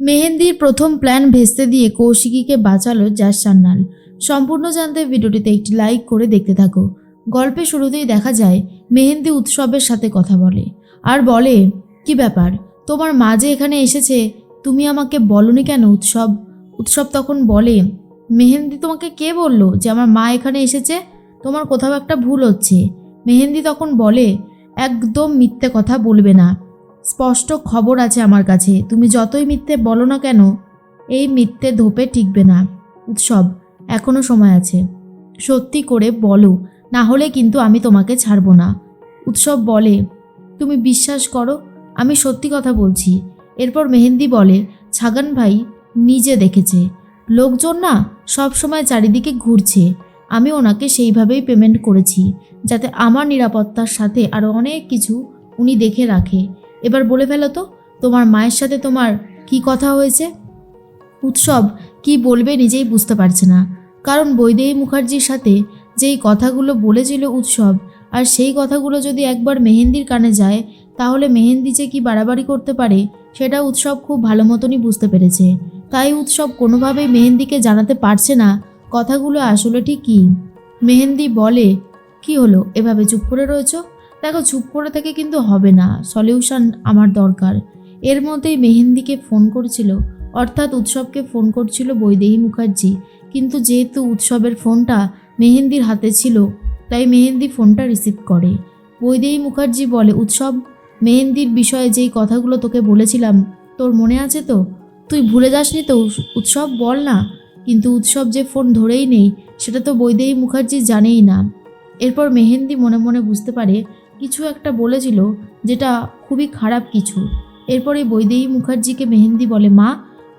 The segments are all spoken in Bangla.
মেহেন্দির প্রথম প্ল্যান ভেস্তে দিয়ে কৌশিকীকে বাঁচালো জাস সান্নাল সম্পূর্ণ জানতে ভিডিওটিতে একটি লাইক করে দেখতে থাকো। গল্পের শুরুতেই দেখা যায়, মেহেন্দি উৎসবের সাথে কথা বলে। আর বলে, কি ব্যাপার? তোমার মা যে এখানে এসেছে, তুমি আমাকে বলনি কেন উৎসব? উৎসব তখন বলে, মেহেন্দি তোমাকে কে বলল যে আমার মা এখানে এসেছে? তোমার কোথাও একটা ভুল হচ্ছে। মেহেন্দি তখন বলে, একদম মিথ্যে কথা বলবে না। স্পষ্ট খবর আছে আমার কাছে। তুমি যতই মিথ্যে বলো না কেন, এই মিথ্যে ধোপে টিকবে না। উৎসব এখনও সময় আছে। সত্যি করে বলো, না হলে কিন্তু আমি তোমাকে ছাড়বো না। উৎসব বলে, তুমি বিশ্বাস করো, আমি সত্যি কথা বলছি। এরপর মেহেন্দি বলে, ছাগান ভাই নিজে দেখেছে। লোকজন না সব সময় চারিদিকে ঘুরছে। আমি ওনাকে সেইভাবেই পেমেন্ট করেছি, যাতে আমার নিরাপত্তার সাথে আরও অনেক কিছু উনি দেখে রাখে। এবার বলে ফেলো তো, তোমার মায়ের সাথে তোমার কি কথা হয়েছে? উৎসব কি বলবে নিজেই বুঝতে পারছে না। কারণ বৈদেহী মুখার্জির সাথে যেই কথাগুলো বলেছিল উৎসব, আর সেই কথাগুলো যদি একবার মেহেন্দির কানে যায়, তাহলে মেহেন্দি যে কি বাড়াবাড়ি করতে পারে, সেটা উৎসব খুব ভালো মতনই বুঝতে পেরেছে। তাই উৎসব কোনোভাবেই মেহেন্দিকে জানাতে পারছে না, কথাগুলো আসলে ঠিক কী? মেহেন্দি বলে, কি হলো? এভাবে চুপ করে রয়েছো? দেখো, চুপ করে থেকে কিন্তু হবে না। সলিউশন আমার দরকার। এর মধ্যেই মেহেন্দিকে ফোন করেছিল। অর্থাৎ উৎসবকে ফোন করছিল বৈদেহী মুখার্জি। কিন্তু যেহেতু উৎসবের ফোনটা মেহেন্দির হাতে ছিল, তাই মেহেন্দি ফোনটা রিসিভ করে। বৈদেহী মুখার্জি বলে, উৎসব, মেহেন্দির বিষয়ে যেই কথাগুলো তোকে বলেছিলাম, তোর মনে আছে তো? তুই ভুলে যাসনি তো? উৎসব, বল না। কিন্তু উৎসব যে ফোন ধরেই নেই, সেটা তো বৈদেহী মুখার্জি জানেই না। এরপর মেহেন্দি মনে মনে বুঝতে পারে কিছু একটা বলেছিল যেটা খুবই খারাপ কিছু। এরপরে বৈদেহী মুখার্জিকে মেহেন্দি বলে, মা,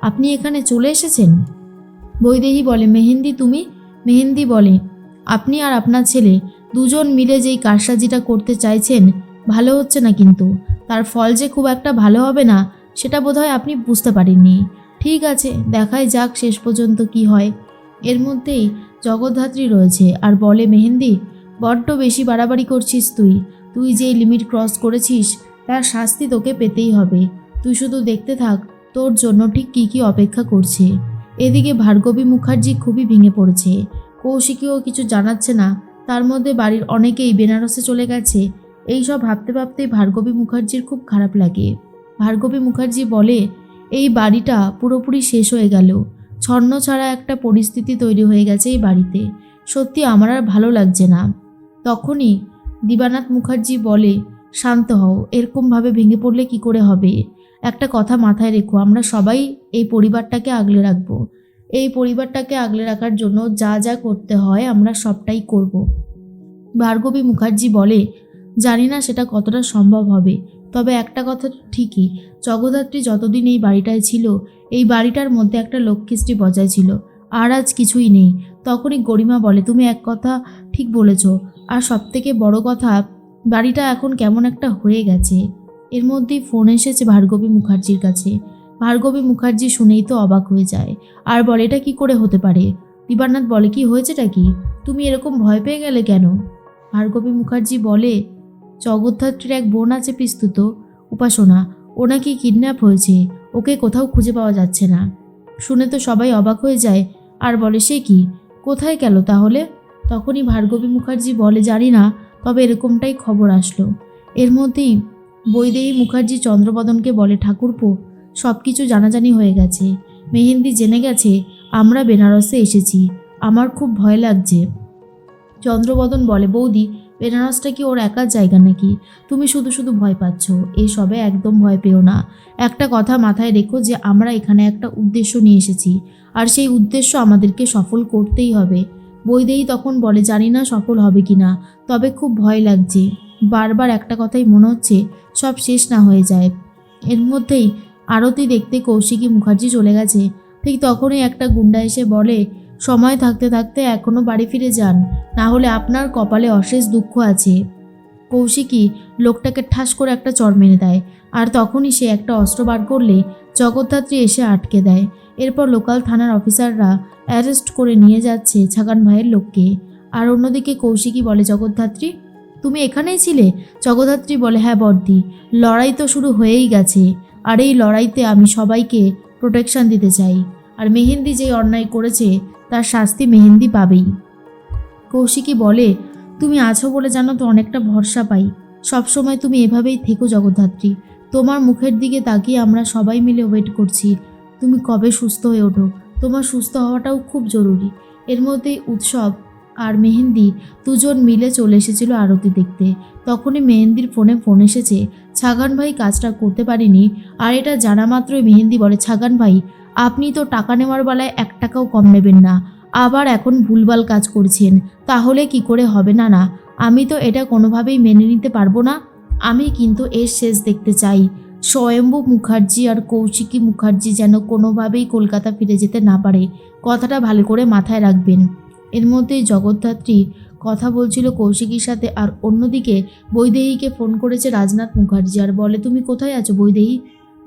আপনি এখানে চলে এসেছেন? বৈদেহী বলে, মেহেন্দি তুমি? মেহেন্দি বলে, আপনি আর আপনার ছেলে দুজন মিলে যেই কারসাজিটা করতে চাইছেন, ভালো হচ্ছে না কিন্তু। তার ফল যে খুব একটা ভালো হবে না, সেটা বোধহয় আপনি বুঝতে পারেননি। ঠিক আছে, দেখাই যাক শেষ পর্যন্ত কি হয়। এর মধ্যেই জগদ্ধাত্রী রয়েছে আর বলে, মেহেন্দি, বড্ড বেশি বাড়াবাড়ি করছিস তুই। তুই যেই লিমিট ক্রস করেছিস, তার শাস্তি তোকে পেতেই হবে। তুই শুধু দেখতে থাক, তোর জন্য ঠিক কী কী অপেক্ষা করছে। এদিকে ভার্গবী মুখার্জি খুবই ভেঙে পড়েছে। কৌশিকীও কিছু জানাচ্ছে না। তার মধ্যে বাড়ির অনেকেই বেনারসে চলে গেছে। এই সব ভাবতে ভাবতেই ভার্গবী মুখার্জির খুব খারাপ লাগে। ভার্গবী মুখার্জি বলে, এই বাড়িটা পুরোপুরি শেষ হয়ে গেল। ছন্ন ছাড়া একটা পরিস্থিতি তৈরি হয়ে গেছে এই বাড়িতে। সত্যি আমার আর ভালো লাগছে না। তখনই দিবানাথ মুখার্জি বলে, শান্ত হও, এরকমভাবে ভেঙে পড়লে কি করে হবে? একটা কথা মাথায় রেখো, আমরা সবাই এই পরিবারটাকে আগলে রাখব। এই পরিবারটাকে আগলে রাখার জন্য যা যা করতে হয়, আমরা সবটাই করব। ভার্গবী মুখার্জি বলে, জানি না সেটা কতটা সম্ভব হবে, তবে একটা কথা ঠিকই, জগদ্ধাত্রী যতদিন এই বাড়িটায় ছিল, এই বাড়িটার মধ্যে একটা লক্ষ্মীষ্টি বজায় ছিল। আর আজ কিছুই নেই। তখনই গরিমা বলে, তুমি এক কথা ঠিক বলেছ আর সবথেকে বড় কথা, বাড়িটা এখন কেমন একটা হয়ে গেছে। এর মধ্যেই ফোন এসেছে ভার্গবী মুখার্জির কাছে। ভার্গবী মুখার্জি শুনেই তো অবাক হয়ে যায়। আর বলে, এটা কি করে হতে পারে? দিবানাথ বলে, কি হয়েছেটা কি? তুমি এরকম ভয় পেয়ে গেলে কেন? ভার্গবী মুখার্জি বলে, জগদ্ধাত্রীর এক বোন আছে পিস্তুত। উপাসনা ও নাকি কিডন্যাপ হয়েছে। ওকে কোথাও খুঁজে পাওয়া যাচ্ছে না। শুনে তো সবাই অবাক হয়ে যায়। আর বলে, সে কি? কোথায় গেল তাহলে? তখনই ভার্গবী মুখার্জি বলে, জানি না, তবে এরকমটাই খবর আসলো। এর মধ্যেই বৈদেহী মুখার্জি চন্দ্রবদনকে বলে, ঠাকুরপো সব কিছু জানাজানি হয়ে গেছে। মেহেন্দি জেনে গেছে, আমরা বেনারসে এসেছি। আমার খুব ভয় লাগছে। চন্দ্রবদন বলে, বৌদি, বেনারসটা কি ওর একার জায়গা নাকি? তুমি শুধু শুধু ভয় পাচ্ছ। এই সবে একদম ভয় পেও না। একটা কথা মাথায় রেখো যে, আমরা এখানে একটা উদ্দেশ্য নিয়ে এসেছি। আর সেই উদ্দেশ্য আমাদেরকে সফল করতেই হবে। বৈদেহী তখন বলে, জানি না সফল হবে কি না তবে খুব ভয় লাগছে। বারবার একটা কথাই মনে হচ্ছে, সব শেষ না হয়ে যায়। এর মধ্যেই আরতি দেখতে কৌশিকী মুখার্জি চলে গেছে। ঠিক তখনই একটা গুন্ডা এসে বলে, সময় থাকতে থাকতে এখনও বাড়ি ফিরে যান, না হলে আপনার কপালে অশেষ দুঃখ আছে। কৌশিকী লোকটাকে ঠাস করে একটা চর মেরে দেয়, আর তখনই সে একটা অস্ত্র বার করলে জগদ্ধাত্রী এসে আটকে দেয়। এরপর লোকাল থানার অফিসাররা অ্যারেস্ট করে নিয়ে যাচ্ছে ছাগান ভাইয়ের লোককে। আর অন্যদিকে কৌশিকী বলে, জগদ্ধাত্রী, তুমি এখানেই ছিলে? জগদ্ধাত্রী বলে হ্যাঁ বর্দি, লড়াই তো শুরু হয়েই গেছে। আর এই লড়াইতে আমি সবাইকে প্রোটেকশন দিতে চাই। আর মেহেন্দি যেই অন্যায় করেছে, তার শাস্তি মেহেন্দি পাবেই। কৌশিকী বলে, তুমি আছো বলে জানো তো, অনেকটা ভরসা পাই। সবসময় তুমি এভাবেই থেকো জগদ্ধাত্রী। তোমার মুখের দিকে তাকিয়ে আমরা সবাই মিলে ওয়েট করছি। তুমি কবে সুস্থ হয়ে ওঠো? তোমার সুস্থ হওয়াটাও খুব জরুরি। এর মধ্যেই উৎসব আর মেহেন্দি দুজন মিলে চলে এসেছিল আরতি দেখতে। তখনই মেহেন্দির ফোনে ফোন এসেছে, ছাগান ভাই কাজটা করতে পারেনি। আর এটা জানা মাত্রই মেহেন্দি বলে, ছাগান ভাই, আপনি তো টাকা নেওয়ার বেলায় এক টাকাও কম নেবেন না, আবার এখন ভুলভাল কাজ করছেন, তাহলে কি করে হবে না না? আমি তো এটা কোনোভাবেই মেনে নিতে পারব না। আমি কিন্তু এর শেষ দেখতে চাই। স্বয়ম্ভু মুখার্জি আর কৌশিকী মুখার্জি যেন কোনোভাবেই কলকাতা ফিরে যেতে না পারে। কথাটা ভালো করে মাথায় রাখবেন। এর মধ্যেই জগদ্ধাত্রী কথা বলছিল কৌশিকীর সাথে আর অন্যদিকে বৈদেহীকে ফোন করেছে রাজনাথ মুখার্জি। আর বলে, তুমি কোথায় আছো বৈদেহী?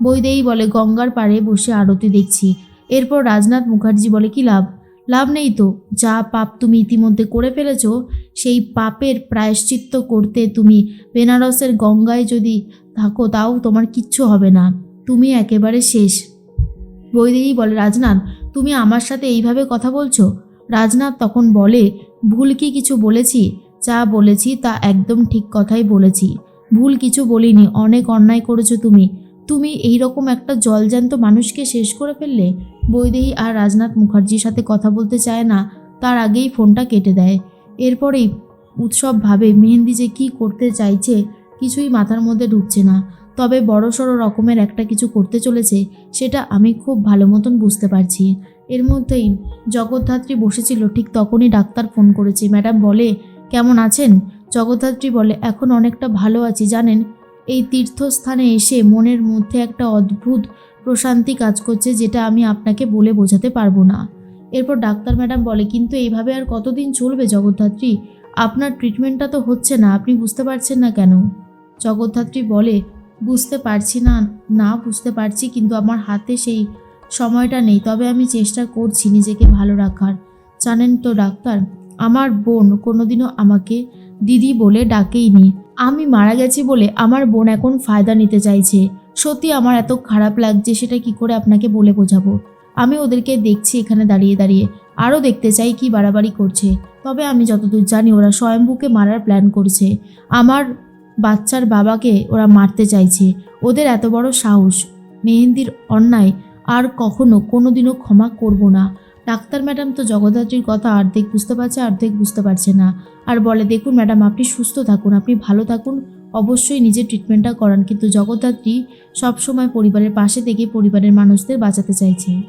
বৈদেহী বলে, গঙ্গার পাড়ে বসে আরতি দেখছি। এরপর রাজনাথ মুখার্জি বলে, কি লাভ? লাভ নেই তো। যা পাপ তুমি ইতিমধ্যে করে ফেলেছো, সেই পাপের প্রায়শ্চিত্ত করতে তুমি বেনারসের গঙ্গায় যদি থাকো, তাও তোমার কিচ্ছু হবে না। তুমি একেবারে শেষ। বৈদেহী বলে, রাজনাথ, তুমি আমার সাথে এইভাবে কথা বলছো? রাজনাথ তখন বলে, ভুল কি কিছু বলেছি? যা বলেছি তা একদম ঠিক কথাই বলেছি। ভুল কিছু বলিনি, অনেক অন্যায় করেছ তুমি। তুমি এই রকম একটা জলজ্যান্ত মানুষকে শেষ করে ফেললে? বৈদেহী আর রাজনাথ মুখার্জির সাথে কথা বলতে চায় না, তার আগেই ফোনটা কেটে দেয়। এরপরেই উৎসব ভাবে মেহেন্দি যে কী করতে চাইছে কিছুই মাথার মধ্যে ঢুকছে না। তবে বড়সড় রকমের একটা কিছু করতে চলেছে, সেটা আমি খুব ভালো মতন বুঝতে পারছি। এর মধ্যেই জগদ্ধাত্রী বসেছিল, ঠিক তখনই ডাক্তার ফোন করেছে। ম্যাডাম বলে, কেমন আছেন? জগদ্ধাত্রী বলে, এখন অনেকটা ভালো আছি, জানেন? এই তীর্থস্থানে এসে মনের মধ্যে একটা অদ্ভুত প্রশান্তি কাজ করছে, যেটা আমি আপনাকে বলে বোঝাতে পারব না। এরপর ডাক্তার ম্যাডাম বলে, কিন্তু এইভাবে আর কতদিন চলবে জগদ্ধাত্রী? আপনার ট্রিটমেন্টটা তো হচ্ছে না, আপনি বুঝতে পারছেন না কেন? জগদ্ধাত্রী বলে, বুঝতে পারছি না না বুঝতে পারছি, কিন্তু আমার হাতে সেই সময়টা নেই। তবে আমি চেষ্টা করছি নিজেকে ভালো রাখার। জানেন তো ডাক্তার, আমার বোন কোনোদিনও আমাকে দিদি বলে ডাকেইনি। আমি মারা গেছি বলে আমার বোন এখন ফায়দা নিতে চাইছে। সত্যি আমার এত খারাপ লাগছে, সেটা কি করে আপনাকে বলে বোঝাবো? আমি ওদেরকে দেখছি এখানে দাঁড়িয়ে দাঁড়িয়ে। আরও দেখতে চাই কি বাড়াবাড়ি করছে। তবে আমি যতদূর জানি, ওরা স্বয়ম্ভুকে মারার প্ল্যান করছে। আমার বাচ্চার বাবাকে ওরা মারতে চাইছে। ওদের এত বড় সাহস। মেহেন্দির অন্যায় আর কখনো কোনোদিনও ক্ষমা করব না। ডাক্তার ম্যাডাম তো জগদ্ধাত্রীর কথা অর্ধেক বুঝতে পারছে, অর্ধেক বুঝতে পারছে না। আর বলে, দেখুন ম্যাডাম, আপনি সুস্থ থাকুন, আপনি ভালো থাকুন। অবশ্যই নিজের ট্রিটমেন্টটা করান। কিন্তু জগদ্ধাত্রী সবসময় পরিবারের পাশে থেকে পরিবারের মানুষদের বাঁচাতে চাইছে।